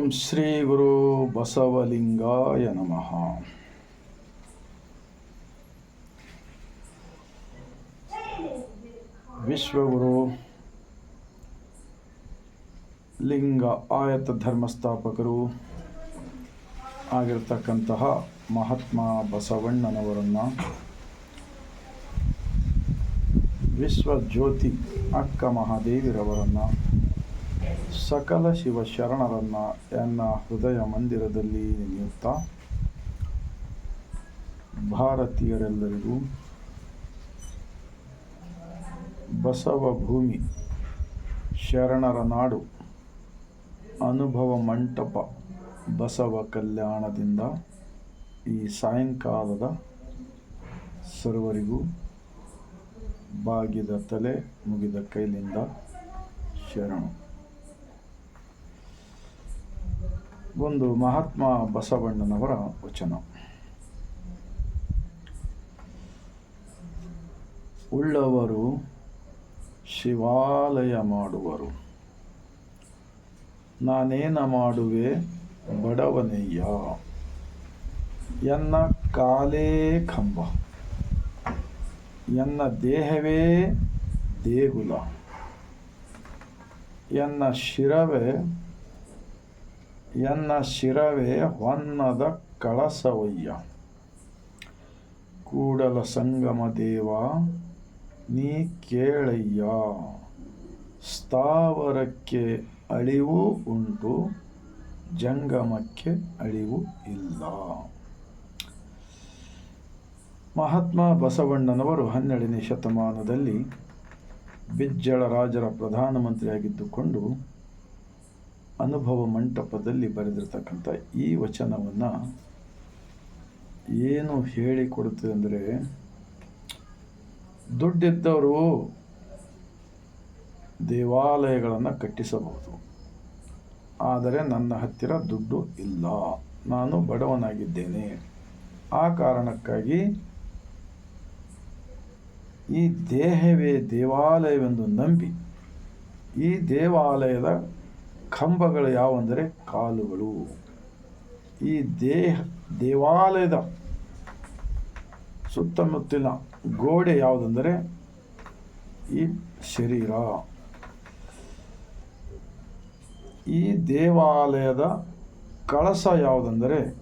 ಓಂ ಶ್ರೀ ಗುರು ಬಸವಲಿಂಗಾಯ ನಮಃ ವಿಶ್ವಗುರು ಲಿಂಗ ಆಯತ ಧರ್ಮಸ್ಥಾಪಕರು ಆಗಿರ್ತಕ್ಕಂತಹ ಮಹಾತ್ಮ ಬಸವಣ್ಣನವರನ್ನು ವಿಶ್ವಜ್ಯೋತಿ ಅಕ್ಕ ಮಹಾದೇವಿರವರನ್ನು ಸಕಲ ಶಿವ ಶರಣರನ್ನು ಎನ್ನ ಹೃದಯ ಮಂದಿರದಲ್ಲಿ ನೆನೆಯುತ್ತಾ ಭಾರತೀಯರೆಲ್ಲರಿಗೂ ಬಸವ ಭೂಮಿ, ಶರಣರ ನಾಡು, ಅನುಭವ ಮಂಟಪ ಬಸವ ಕಲ್ಯಾಣದಿಂದ ಈ ಸಾಯಂಕಾಲದ ಸರ್ವರಿಗೂ ಬಾಗಿದ ತಲೆ ಮುಗಿದ ಕೈಲಿಂದ ಶರಣು. ಒಂದು ಮಹಾತ್ಮ ಬಸವಣ್ಣನವರ ವಚನ. ಉಳ್ಳವರು ಶಿವಾಲಯ ಮಾಡುವರು. ನಾನೇನ ಮಾಡುವೆ? ಬಡವನೆಯ್ಯ. ಎನ್ನ ಕಾಲೇ ಕಂಬ. ಎನ್ನ ದೇಹವೇ ದೇಗುಲ. ಎನ್ನ ಶಿರವೇ ಎನ್ನ ಶಿರವೇ ಹೊನ್ನದ ಕಳಸವಯ್ಯ ಕೂಡಲ ಸಂಗಮ ದೇವ ನೀ ಕೇಳಯ್ಯ ಸ್ಥಾವರಕ್ಕೆ ಅಳಿವು ಉಂಟು ಜಂಗಮಕ್ಕೆ ಅಳಿವು ಇಲ್ಲ ಮಹಾತ್ಮ ಬಸವಣ್ಣನವರು ಹನ್ನೆರಡನೇ ಶತಮಾನದಲ್ಲಿ ಬಿಜ್ಜಳ ರಾಜರ ಪ್ರಧಾನಮಂತ್ರಿಯಾಗಿದ್ದುಕೊಂಡು ಅನುಭವ ಮಂಟಪದಲ್ಲಿ ಬರೆದಿರ್ತಕ್ಕಂಥ ಈ ವಚನವನ್ನು ಏನು ಹೇಳಿಕೊಡುತ್ತದೆ ಅಂದರೆ, ದುಡ್ಡಿದ್ದವರು ದೇವಾಲಯಗಳನ್ನು ಕಟ್ಟಿಸಬಹುದು, ಆದರೆ ನನ್ನ ಹತ್ತಿರ ದುಡ್ಡು ಇಲ್ಲ, ನಾನು ಬಡವನಾಗಿದ್ದೇನೆ. ಆ ಕಾರಣಕ್ಕಾಗಿ ಈ ದೇಹವೇ ದೇವಾಲಯವೆಂದು ನಂಬಿ ಈ ದೇವಾಲಯದ ಕಂಬಗಳು ಯಾವಂದರೆ ಕಾಲುಗಳು. ಈ ದೇಹ, ದೇವಾಲಯದ ಸುತ್ತಮುತ್ತಲಿನ ಗೋಡೆ ಯಾವುದೆಂದರೆ ಈ ಶರೀರ. ಈ ದೇವಾಲಯದ ಕಳಸ ಯಾವುದೆಂದರೆ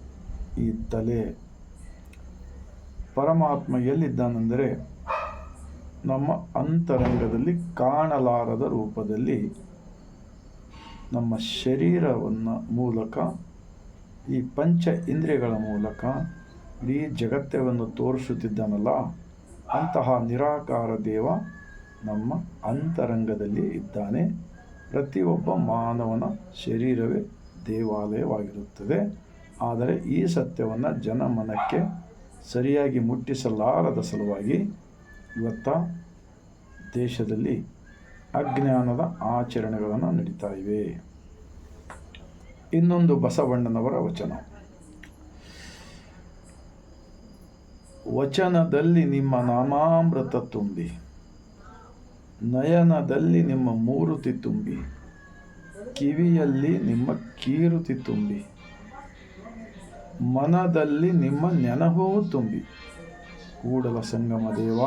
ಈ ತಲೆ. ಪರಮಾತ್ಮ ಎಲ್ಲಿದ್ದಾನೆಂದರೆ ನಮ್ಮ ಅಂತರಂಗದಲ್ಲಿ ಕಾಣಲಾರದ ರೂಪದಲ್ಲಿ ನಮ್ಮ ಶರೀರವನ್ನು ಮೂಲಕ, ಈ ಪಂಚ ಇಂದ್ರಿಯಗಳ ಮೂಲಕ ಇಡೀ ಜಗತ್ತವನ್ನು ತೋರಿಸುತ್ತಿದ್ದಾನಲ್ಲ, ಅಂತಹ ನಿರಾಕಾರ ದೇವ ನಮ್ಮ ಅಂತರಂಗದಲ್ಲಿ ಇದ್ದಾನೆ. ಪ್ರತಿಯೊಬ್ಬ ಮಾನವನ ಶರೀರವೇ ದೇವಾಲಯವಾಗಿರುತ್ತದೆ. ಆದರೆ ಈ ಸತ್ಯವನ್ನು ಜನಮನಕ್ಕೆ ಸರಿಯಾಗಿ ಮುಟ್ಟಿಸಲಾರದ ಸಲುವಾಗಿ ಇವತ್ತ ದೇಶದಲ್ಲಿ ಅಜ್ಞಾನದ ಆಚರಣೆಗಳನ್ನು ನಡೀತಾ ಇವೆ. ಇನ್ನೊಂದು ಬಸವಣ್ಣನವರ ವಚನ. ವಚನದಲ್ಲಿ ನಿಮ್ಮ ನಾಮಾಮೃತ ತುಂಬಿ, ನಯನದಲ್ಲಿ ನಿಮ್ಮ ಮೂರುತಿ ತುಂಬಿ, ಕಿವಿಯಲ್ಲಿ ನಿಮ್ಮ ಕೀರುತಿ ತುಂಬಿ, ಮನದಲ್ಲಿ ನಿಮ್ಮ ನೆನಹೂ ತುಂಬಿ. ಕೂಡಲ ಸಂಗಮ ದೇವ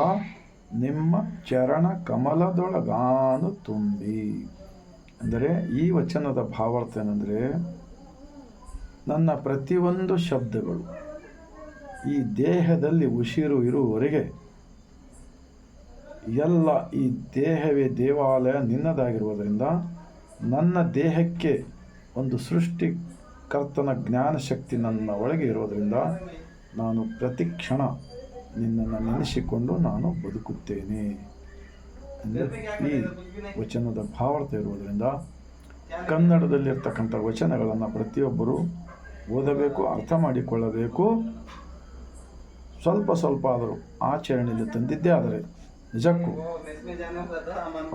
ನಿಮ್ಮ ಚರಣ ಕಮಲದೊಳಗಾನು ತುಂಬಿ. ಅಂದರೆ ಈ ವಚನದ ಭಾವಾರ್ಥ ಏನಂದರೆ ನನ್ನ ಪ್ರತಿಯೊಂದು ಶಬ್ದಗಳು ಈ ದೇಹದಲ್ಲಿ ಉಸಿರು ಇರುವವರೆಗೆ ಎಲ್ಲ ಈ ದೇಹವೇ ದೇವಾಲಯ ನಿನ್ನದಾಗಿರುವುದರಿಂದ ನನ್ನ ದೇಹಕ್ಕೆ ಒಂದು ಸೃಷ್ಟಿಕರ್ತನ ಜ್ಞಾನಶಕ್ತಿ ನನ್ನ ಒಳಗೆ ಇರೋದರಿಂದ ನಾನು ಪ್ರತಿ ಕ್ಷಣ ನಿನ್ನನ್ನು ನೆನೆಸಿಕೊಂಡು ನಾನು ಬದುಕುತ್ತೇನೆ. ಈ ವಚನದ ಭಾವಾರ್ಥ ಇರುವುದರಿಂದ ಕನ್ನಡದಲ್ಲಿರ್ತಕ್ಕಂಥ ವಚನಗಳನ್ನು ಪ್ರತಿಯೊಬ್ಬರು ಓದಬೇಕು, ಅರ್ಥ ಮಾಡಿಕೊಳ್ಳಬೇಕು. ಸ್ವಲ್ಪ ಸ್ವಲ್ಪ ಆದರೂ ಆಚರಣೆಯಲ್ಲಿ ತಂದಿದ್ದೇ ಆದರೆ ನಿಜಕ್ಕೂ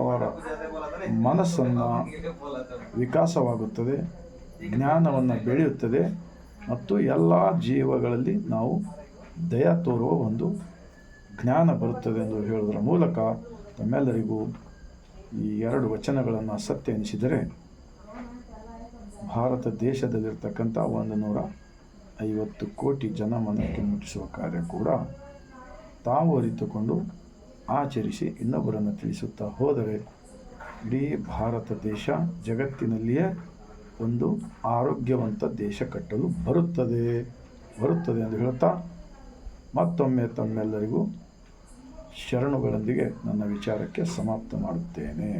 ಅವರ ಮನಸ್ಸನ್ನು ವಿಕಾಸವಾಗುತ್ತದೆ, ಜ್ಞಾನವನ್ನು ಬೆಳೆಯುತ್ತದೆ ಮತ್ತು ಎಲ್ಲ ಜೀವಗಳಲ್ಲಿ ನಾವು ದಯ ತೋರುವ ಒಂದು ಜ್ಞಾನ ಬರುತ್ತದೆ ಎಂದು ಹೇಳುವುದರ ಮೂಲಕ ತಮ್ಮೆಲ್ಲರಿಗೂ ಈ ಎರಡು ವಚನಗಳನ್ನು ಸತ್ಯ ಎನಿಸಿದರೆ ಭಾರತ ದೇಶದಲ್ಲಿರ್ತಕ್ಕಂಥ ಒಂದು ನೂರ ಐವತ್ತು ಕೋಟಿ ಜನ ಮನಕ್ಕೆ ಮುಟ್ಟಿಸುವ ಕಾರ್ಯ ಕೂಡ ತಾವು ಅರಿತುಕೊಂಡು ಆಚರಿಸಿ ಇನ್ನೊಬ್ಬರನ್ನು ತಿಳಿಸುತ್ತಾ ಹೋದರೆ ಇಡೀ ಭಾರತ ದೇಶ ಜಗತ್ತಿನಲ್ಲಿಯೇ ಒಂದು ಆರೋಗ್ಯವಂತ ದೇಶ ಕಟ್ಟಲು ಬರುತ್ತದೆ ಬರುತ್ತದೆ ಎಂದು ಹೇಳ್ತಾ ಮತ್ತೊಮ್ಮೆ ತಮ್ಮೆಲ್ಲರಿಗೂ ಶರಣುಗಳೊಂದಿಗೆ ನನ್ನ ವಿಚಾರಕ್ಕೆ ಸಮಾಪ್ತ ಮಾಡುತ್ತೇನೆ.